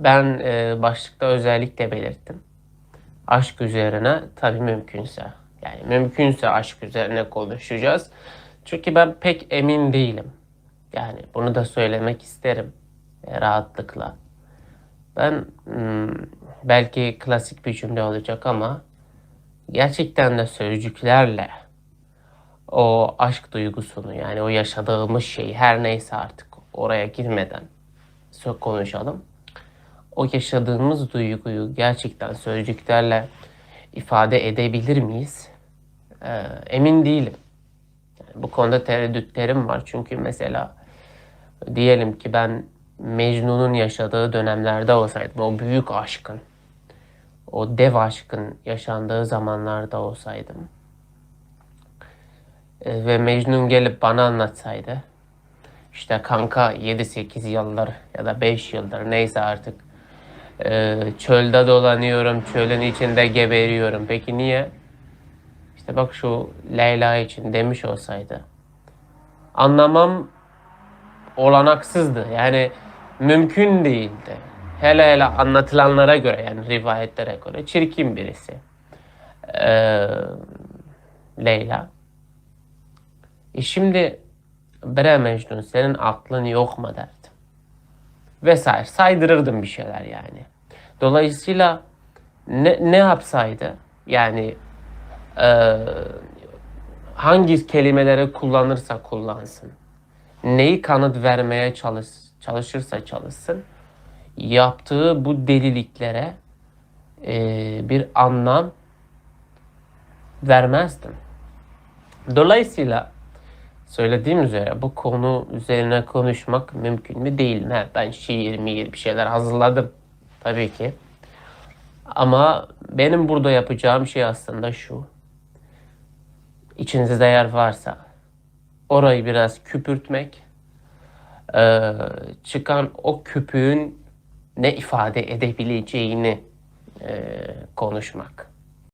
ben e, başlıkta özellikle belirttim. Aşk üzerine tabii mümkünse. Yani mümkünse aşk üzerine konuşacağız. Çünkü ben pek emin değilim. Yani bunu da söylemek isterim e, rahatlıkla. Ben hmm, belki klasik bir cümle olacak ama gerçekten de sözcüklerle o aşk duygusunu yani o yaşadığımız şeyi her neyse artık oraya girmeden konuşalım. O yaşadığımız duyguyu gerçekten sözcüklerle ifade edebilir miyiz? Ee, emin değilim. Bu konuda tereddütlerim var. Çünkü mesela diyelim ki ben Mecnun'un yaşadığı dönemlerde olsaydım, o büyük aşkın, o dev aşkın yaşandığı zamanlarda olsaydım e, ve Mecnun gelip bana anlatsaydı, işte kanka 7-8 yıldır ya da 5 yıldır neyse artık e, çölde dolanıyorum, çölün içinde geberiyorum. Peki niye? İşte bak şu Leyla için demiş olsaydı. Anlamam olanaksızdı. Yani mümkün değildi. Hele hele anlatılanlara göre yani rivayetlere göre çirkin birisi. Ee, Leyla. E şimdi bre Mecnun senin aklın yok mu derdim. Vesaire saydırırdım bir şeyler yani. Dolayısıyla ne, ne yapsaydı yani e, hangi kelimeleri kullanırsa kullansın neyi kanıt vermeye çalış, çalışırsa çalışsın yaptığı bu deliliklere e, bir anlam vermezdim. Dolayısıyla söylediğim üzere bu konu üzerine konuşmak mümkün mü değil mi? Ben şiir, miir bir şeyler hazırladım tabii ki. Ama benim burada yapacağım şey aslında şu. İçinizde yer varsa orayı biraz küpürtmek, eee, çıkan o küpüğün ne ifade edebileceğini eee, konuşmak.